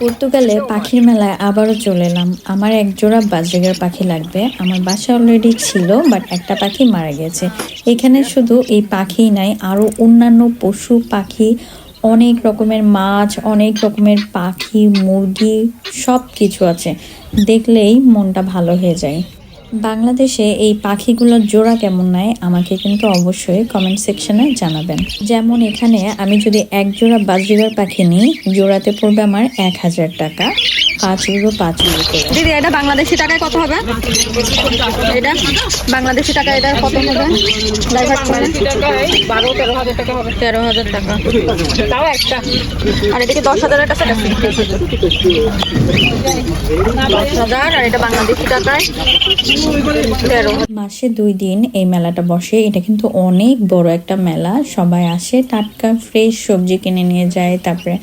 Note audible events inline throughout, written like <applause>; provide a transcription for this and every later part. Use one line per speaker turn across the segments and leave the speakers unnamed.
পর্তুগালে পাখির মেলায় আবারও চলে এলাম। আমার এক জোড়া বাজরেগার পাখি লাগবে। আমার বাসা অলরেডি ছিল বাট একটা পাখি মারা গেছে। এখানে শুধু এই পাখিই নাই, আরও অন্যান্য পশু পাখি, অনেক রকমের মাছ, অনেক রকমের পাখি, মুরগি সব কিছু আছে। দেখলেই মনটা ভালো হয়ে যায়। বাংলাদেশে এই পাখিগুলোর জোড়া কেমন নেয় আমাকে কিন্তু অবশ্যই কমেন্ট সেকশনে জানাবেন। যেমন এখানে আমি যদি এক জোড়া বাজরিগার পাখি নিই, জোড়াতে পড়বে আমার এক হাজার টাকা। পাঁচ ইউরো পাঁচ ইউরো
দিদি, এটা বাংলাদেশি টাকায় কত হবে? এটা বাংলাদেশি টাকা এটা কত হবে?
বারো তেরো হাজার টাকা। হবে
তেরো হাজার টাকা
তাও একটা।
আর এদিকে দশ দশ হাজার, আর এটা বাংলাদেশি টাকায়।
মাসে দুই দিন এই মেলাটা বসে। এটা কিন্তু অনেক বড় একটা মেলা। সবাই আসে, টাটকা ফ্রেশ সবজি কিনে নিয়ে যায়, তারপরে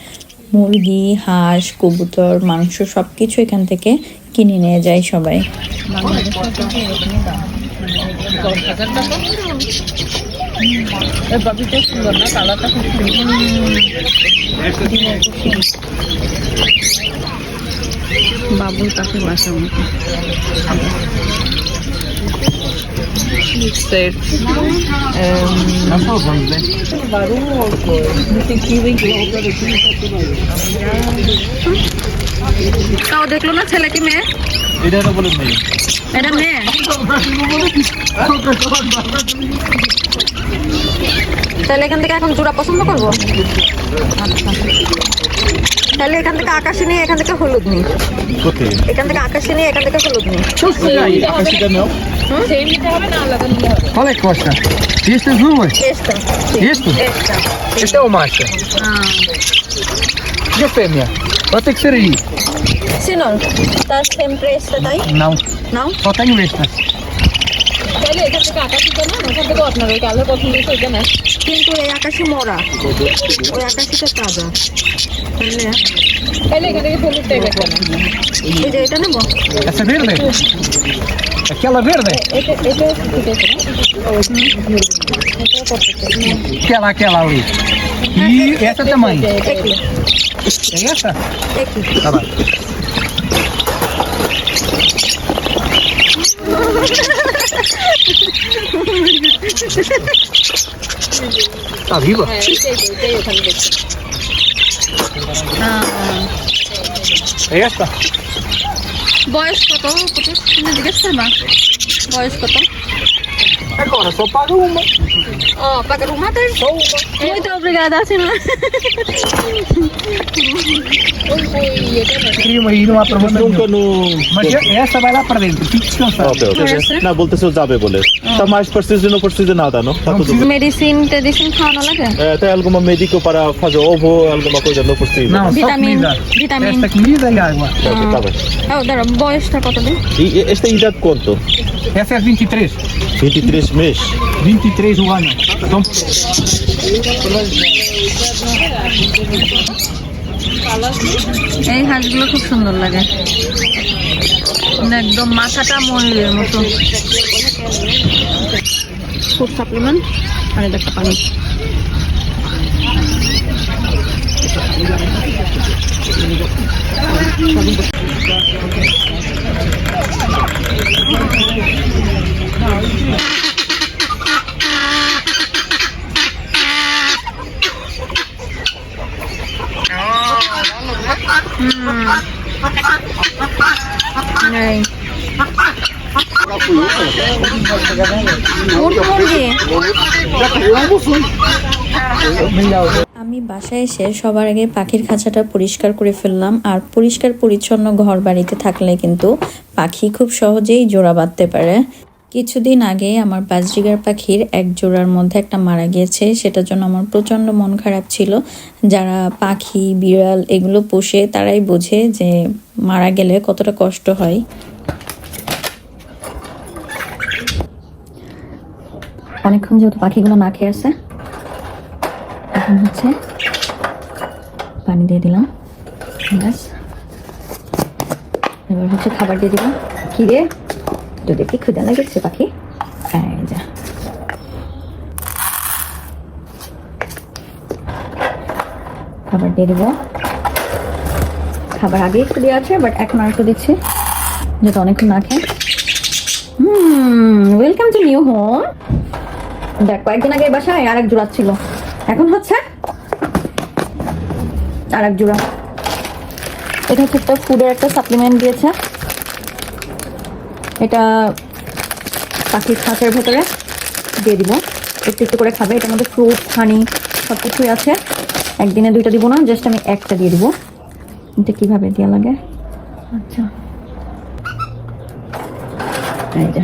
মুরগি, হাঁস, কবুতর, মাংস সব কিছু এখান থেকে কিনে নিয়ে যায় সবাই।
সুন্দর না
বাবুর পাখি বাসা মতো. তাও দেখল না ছেলে কি মেয়ে?
এটা বলে নেই
এটা মেয়ে? তাহলে এখান থেকে এখন জোড়া পছন্দ করব? আচ্ছা তাহলে এখান থেকে আকাশি নিয়ে এখান থেকে হলুদ নিই
কোথায়
এখান থেকে আকাশি নিয়ে এখান থেকে হলুদ নিই
আকাশিটা নাও
সেই নিতে হবে না আলাদা নিতে হবে
Qual é que custa? Isto as duas?
এসটা
Isto?
এসটা
Este é o macho. E a fêmea? Vai ter que ser aí.
সিনল তার সেম প্রেসটা তাই
Não,
নাও
só tenho estas.
তাহলে এখান থেকে আকাশিটা না ওখান থেকে আপনার ওই কালো পছন্দ হয়েছে ওইটা না
কিন্তু এই আকাশি মরা ওই আকাশিটা তাজা তাহলে
তাহলে এখান থেকে হলুদটাই বের
এই যে এটা নেব
Essa verde? Aquela verde?
এটা এটা ঠিক আছে
Aquela, aquela ali. E essa também.
একই
É essa?
একই
Tá bem. <laughs> Está viva?
হ্যাঁ এইটাই তো, এইটাই ওখানে দেখছি
É esta?
বয়স কত কত তুমি জিজ্ঞেস করবা বয়স কত
Agora só paga uma.
ও pagar uma vez. Muito obrigada, senhora.
cria aí não há problema Mas essa vai lá para dentro, fique descansado.
Okay, okay.
Na
volta se usava ah. bolê. Está mais preciso e não precisa nada, não? Tá tudo bem.
Medicina, medicina खाना लगा?
Eh, é, tem alguma médico para fazer ovo, alguma coisa não precisa?
Não, vitamina.
Vitamina.
Esta comida e água.
Ah. Okay, tá bem.
Oh, Dara, boa esta cota
bem? E esta idade quanto?
Essa é 23.
23 meses?
23 o ano. Então...
এই হাঁসগুলো খুব সুন্দর লাগে। একদম মাথাটা ময়ূরের মতো। Food supplement আর একটা পানি। Thank উট
আমি বাসায় এসে সবার আগে পাখির খাঁচাটা পরিষ্কার করে ফেললাম, আর পরিষ্কার পরিচ্ছন্ন ঘর বাড়িতে থাকলে কিন্তু পাখি খুব সহজেই জোড়া বাঁধতে পারে। কিছুদিন আগে আমার বাজরিগার পাখির এক জোড়ার মধ্যে একটা মারা গিয়েছে। সেটার জন্য আমার প্রচণ্ড মন খারাপ ছিল। যারা পাখি, বিড়াল এগুলো পোষে তারাই বোঝে যে মারা গেলে কতটা কষ্ট হয়। অনেকক্ষণ যেহেতু পাখিগুলো না খেয়ে আছে, এখন হচ্ছে পানি দিয়ে দিলাম। ব্যাস। এবার হচ্ছে খাবার দিয়ে দিলাম। কি রে? যদি কি ক্ষুদা লাগেছে, পাখি। খাবার দিয়ে দেবো।
খাবার আগে একটু দেওয়া আছে বাট এখন আর একটু দিচ্ছি। যেটা অনেকক্ষণ না খেয়ে। ওয়েলকাম টু নিউ হোম দেখ, কয়েকদিন আগে বাসায় আর এক জোড়া ছিল। এখন হচ্ছে আর এক জোড়া। এটা হচ্ছে একটা ফুডের একটা সাপ্লিমেন্ট দিয়েছে। পাখির খাঁচের ভেতরে দিয়ে দিব। একটু একটু করে খাবে এটার মধ্যে ফ্রুট হানি সব কিছুই আছে। একদিনে দুইটা দিব না জাস্ট আমি একটা দিয়ে দিব। এটা কীভাবে দেওয়া লাগে? আচ্ছা। এই যে।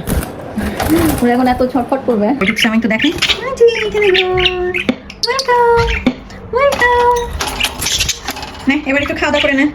ওরা এখন এত ছটফট করবে। এটুকু আমি একটু দেখি। ওয়েলকাম এবার একটু খাওয়া দাওয়া করে নে।